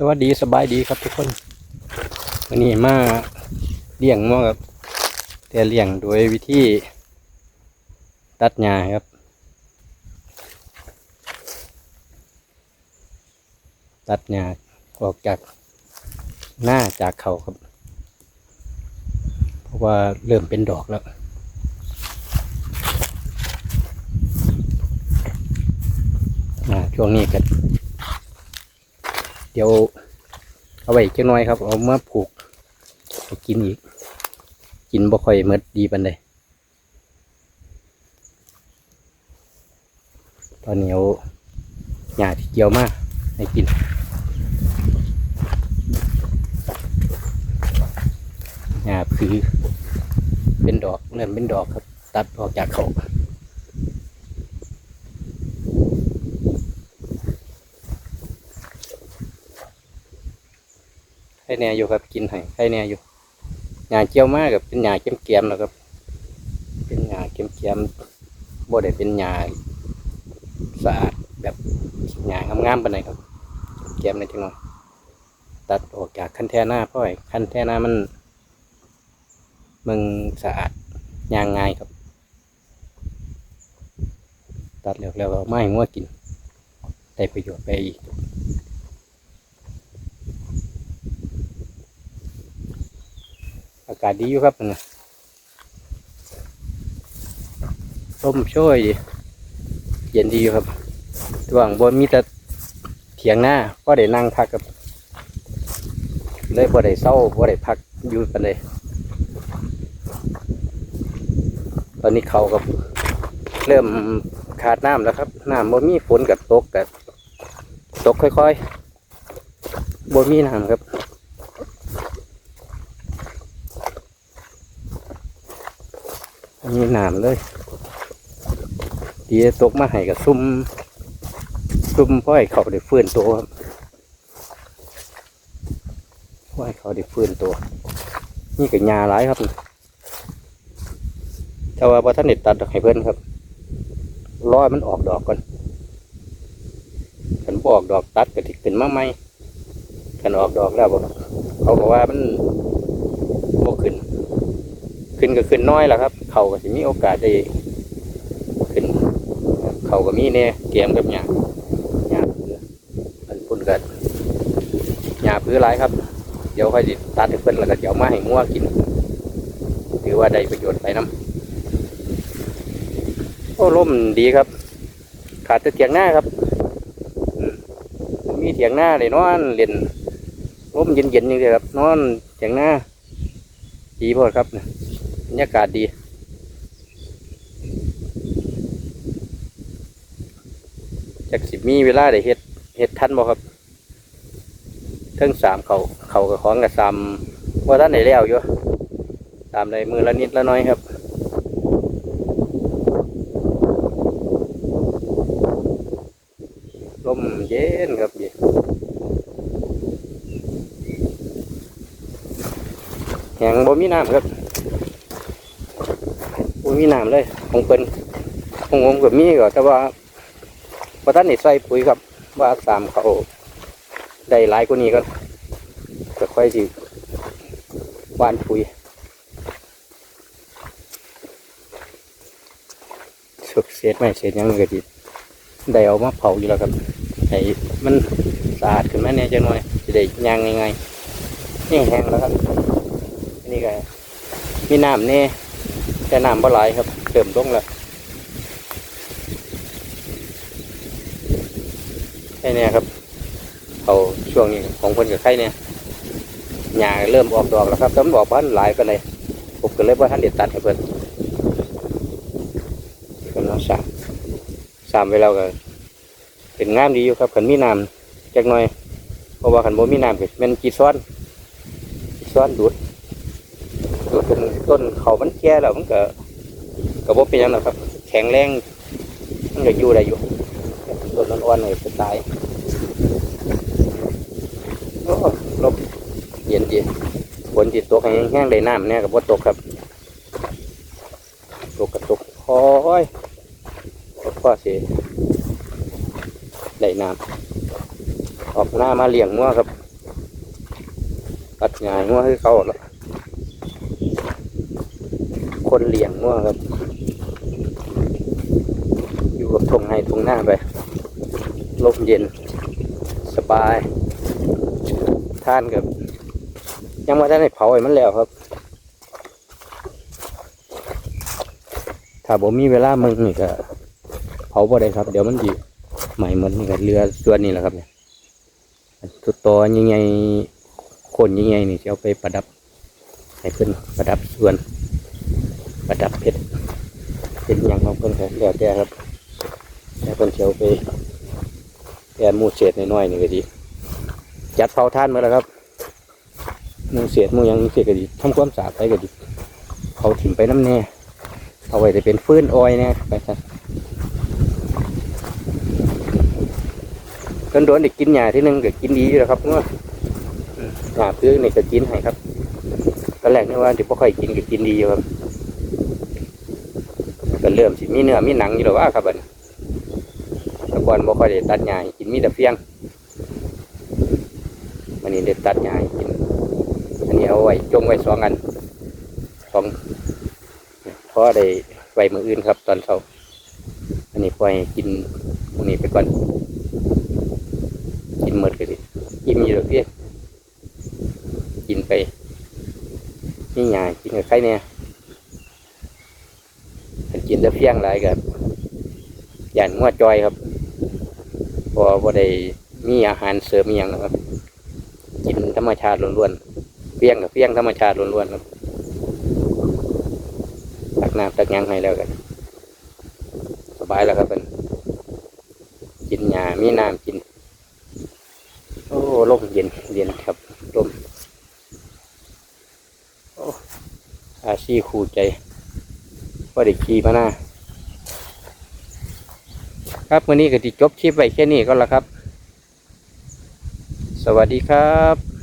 สวัสดีสบายดีครับทุกคน วันนี้มาเลี้ยงมั่วครับ แต่เลี้ยงโดยวิธีตัดหญ้าครับ ตัดหญ้าออกจากหน้าจากเขาครับ เพราะว่าเริ่มเป็นดอกแล้วอ่าช่วงนี้กัน ดี๋ยวเอาไว้จักหน่อยครับ เอามาผูกไปกินอีก กินบ่ค่อยเมดดีปันใดตอนนี้เอาหญ้าที่เกี่ยวมาให้กินหญ้าคือเป็นดอกเริ่มเป็นดอกครับ ตัดออกจากเขา แน่อยู่ครับกินให้ไข่แน่อยู่หญ้าเจียวมากกับเป็นหญ้าเกียมๆนะครับ เป็นหญ้าเกียมๆบ่ได้เป็นหญ้าสะอาดแบบหญ้างามๆปานใดครับเกียมในจังหน่อยตัดออกจากคันแท่หน้าเพราะไอ้คันแท่หน้ามันมึงสะอาดยางง่ายครับ ตัดแล้วแล้วเอาไม้งัวกินได้ประโยชน์ไปอีกากาศดีอยู่ครับนะลมช่วยดีเย็นดีอยู่ครับระหว่างบนมีแต่เถียงหน้าก็ได้นั่งพักกับเลยบ่ได้เศร้าบ่ได้พักอยู่กันเลยตอนนี้เขากับเริ่มขาดน้ำแล้วครับน้ำบ่มีฝนกับตกกับตกค่อยๆบ่มีน้ำครับ มีหนามเลยเดีตกมาให้กับซุ่มซุ่มพ่อให้เขาได้ฟื้นตัวครับพ่อให้เขาได้ฟื้นตัว นี่กับยาหลายครับแต่ว่าพอท่านเด็ดตัดดอกให้เพื่อนครับรอให้มันออกดอกก่อนขันบออกดอกตัดก็ติขึ้นมาไหมขันออกดอกแล้วบ่เขาบอกว่ามันบ่ขึ้น ขึ้นก็ขึ้นน้อยแหละครับ เขาก็สิมีโอกาสได้ขึ้น เขาก็มีเนี่ยเกมกับหยาหยาพื้นอันพุ่นกันหยาพื้นหลายครับ เดี๋ยวค่อยสิตัดเพิ่นแล้วก็เดี๋ยวมาให้งัวกินถือว่าได้ประโยชน์ไปน้ำโอ้ร่มดีครับ ขาดแต่เถียงหน้าครับมีเถียงหน้าเลยนอนเล่นร่มเย็นๆอย่างเดียวครับ นอนเถียงหน้าดีพอครับ บรรยากาศดี จากสิมีเวลาได้เฮ็ดเฮ็ดทันบ่ครับเทั้งสามเขาเขากับของกับสามว่าท่านไหนแล้วอยู่ตามในมือละนิดละน้อยครับลมเย็นครับเย็นแหงบ่มีน้ำครับ มีน้ำเลยของเพิ่นของผมก็มีก็แต่ว่าพอท่านได้ใส่ปุ๋ยครับ ว่าสามเขาได้หลายกว่านี้ก็จะค่อยสิวานปุ๋ยสุกเศษไม่เศษยังก็จิได้เอามาเผาอยู่แล้วครับให้มันสะอาดขึ้นมาเนี่ยจังหน่อยจะได้ย่างง่ายๆนี่แห้งแล้วครับนนี้ก็มีน้ำเนี่ย แต่น้ำบ่หลายครับเติมลงแล้วแค่เนี้ครับเขาช่วงนี้ของคนกับไข่เนี่ยหญ้าเริ่มออกดอกแล้วครับต้นบอกบ้านหลายกันเลยผมก็เลยว่าท่านเด็ดตัดให้เพิ่นก็น้องสามสามไปแล้วก็เป็นงามดีอยู่ครับขันมีน้ำจักหน่อย เพราะว่าขันโบมีน้ำก็แมันกีซ้อนกีซ้อนดูด ดูจนต้นเขามันแก่แล้วมันก็ก็บ่เป็นยังหรอกครับ แข็งแรงมันก็อยู่ได้อยู่ต้นอ่อนๆเลยจะตายโอ้ลมเย็นดีฝนติดตกแห้งๆได้น้ำเนี่ยกับว่ตกครับตกกระตกคอยกพ่อเสียได้น้ำออกหน้ามาเลี้ยงมั่วครับตัดหญ้างัวให้เขาแล้ว คนเลี้ยงงัวครับ อยู่กับทงให้ทงหน้าไป ลมเย็น สบาย ท่านกับ ยังมาได้ในเผาไอ้มันแล้วครับ ถ้าผมมีเวลามึงนี่ก็เผาบ่ได้ครับ เดี๋ยวมันดีใหม่หมันนี่ก็เรือส่วนนี้แหละครับเนี่ยตัวตอยังไงคนยังไงนี่จะเอาไปประดับให้เพิ่นประดับส่วน ประดับเพชรเป็นอย่างของเพิ่นครับแล้วแต่ครับแต่เพิ่นจะเอาไปแอนมูเศษน้อยๆนี่ก็ดีจัดเผาท่านมาแล้วครับมูเศษมูยังเศษก็ดีทำความสะอาดไปก็ดีเผาถิ่มไปน้ำแน่เอาไว้จะเป็นฟื้นออยเนี่ยไปครับกันโดนเด็กกินหญ้าที่หนึงก็กกินดีอยู่แล้วครับเมื่อหญ้าพื้นนี่ก็กินให้ครับตอนแรกนี่ว่าเด็กพ่ค่อยกินก็กินดีอยู่ครับ ก็เริ่มสิมีเนื้อมีหนังอยู่แล้วว่าครับบัดนี้แต่ก่อนบ่ค่อยได้ตัดหญ้ากินมีแต่เฟียงวันนี้ได้ตัดหญ้ากินอันนี้เอาไว้จงไว้สองอันสองพอได้ไว้มืออื่นครับ ตอนเช้าอันนี้ปล่อยกินพวกนี้ไปก่อน กินหมดก็ดิกินอยู่หรอกพี่กินไปนี่หญ้ากินกับใครเนี่ย กินแต่เฟี้ยงหลายกับย่านงัวจอยครับพอพอได้มีอาหารเสริมอย่างนะครับ กินธรรมชาติล้วนๆเฟี้ยงกับเฟี้ยงธรรมชาติล้วนๆครับตักน้ำตักยังให้แล้วกันสบายแล้วครับเป็นกินหญ้ามีน้ำกิน โอ้ลมเย็นเย็นครับลมโอ้อาชีพคู่ใจ ก็ได้ขี่มาหน้าครับวันนี้ก็ที่จบคลิปไว้แค่นี้ก็แล้วครับ สวัสดีครับ